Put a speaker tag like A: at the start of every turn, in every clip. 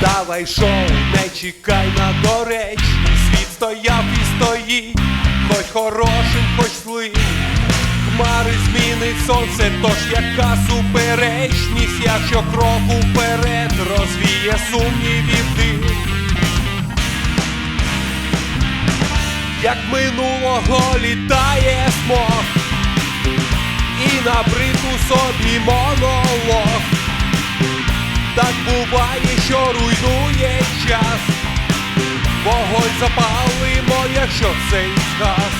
A: Давай шоу, не чекай на доречні Світ стояв і стоїть, хоч хорошим, хоч злим. Хмари змінить сонце, тож яка суперечність, якщо кроку вперед розвіє сумнівів дим. Як минулого літає смог І набрид у собі монолог що руйнує час. Вогонь запалимо, якщо цей згас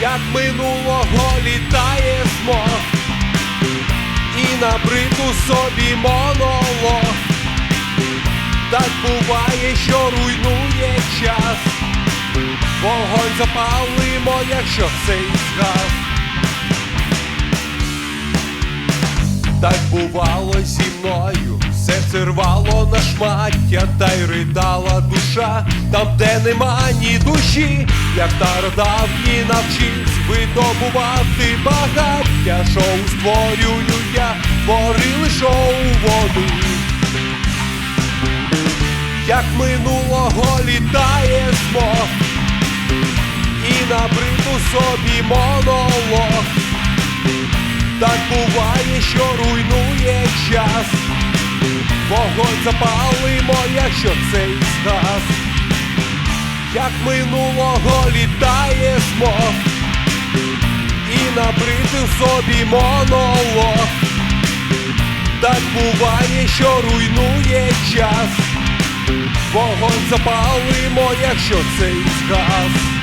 A: Як минулого літає смог І набрид у собі монолог. Так буває, що руйнує час. Вогонь запалимо, якщо цей згас Так бувало зі мною, серце рвало на шмаття, та й ридала душа, там, де нема ні душі, як стародавні навчись видобувати багаття, шоу створюю я, творили шоу вони. Як минулого літає смог І набрид у собі монолог. Так буває, що руйнує час Вогонь запалимо, якщо цей згас. Як минулого літає смог. І набрид у собі монолог. Так буває, що руйнує час. Вогонь запалимо, якщо цей згас